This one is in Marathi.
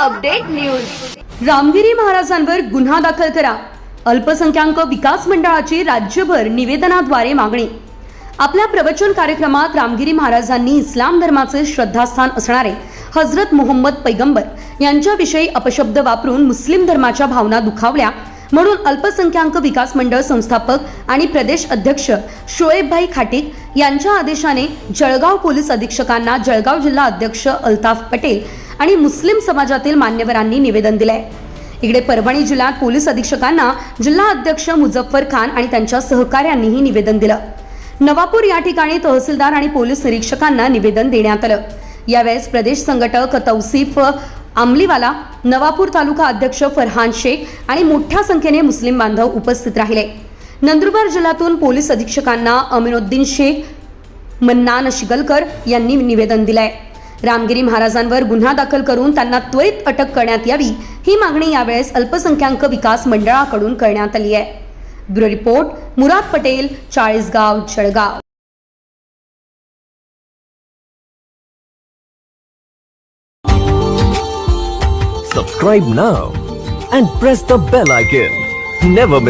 Update news. रामगिरी महाराजांवर गुन्हा दाखल करा. अल्पसंख्याक विकास मंडळाची राज्यभर निवेदनाद्वारे मागणी. आपल्या प्रवचन कार्यक्रमात रामगिरी महाराजांनी इस्लाम धर्माचे श्रद्धास्थान असणारे हजरत मोहम्मद पैगंबर यांच्याविषयी अपशब्द वापरून मुस्लिम धर्माच्या भावना दुखावल्या म्हणून अल्पसंख्याक विकास मंडळ संस्थापक आणि प्रदेश अध्यक्ष शोएबभाई खाटीक यांच्या आदेशाने जळगाव पोलीस अधीक्षकांना जळगाव जिल्हा अध्यक्ष अल्ताफ पटेल आणि मुस्लिम समाजातील मान्यवरांनी निवेदन दिलंय. इकडे परभणी जिल्ह्यात पोलीस अधीक्षकांना जिल्हा अध्यक्ष मुझफ्फर खान आणि त्यांच्या सहकाऱ्यांनीही निवेदन दिलं. नवापूर या ठिकाणी तहसीलदार आणि पोलीस निरीक्षकांना निवेदन देण्यात आलं. यावेळेस प्रदेश संघटक तौसिफ आमलीवाला नवापूर तालुका अध्यक्ष फरहान शेख आणि मोठ्या संख्येने मुस्लिम बांधव उपस्थित राहिले. नंदुरबार जिल्ह्यातून पोलीस अधीक्षकांना अमिनुद्दीन शेख मन्नान शिगलकर यांनी निवेदन दिलंय. रामगिरी महाराजांवर गुन्हा दाखल करून त्यांना त्वरित अटक करण्यात यावी ही मागणी यावेळेस अल्पसंख्याक विकास मंडळाकडून करण्यात आली आहे bureau report Murad Patel Chalisgaon Jalgaon Subscribe now and press the bell icon. Never miss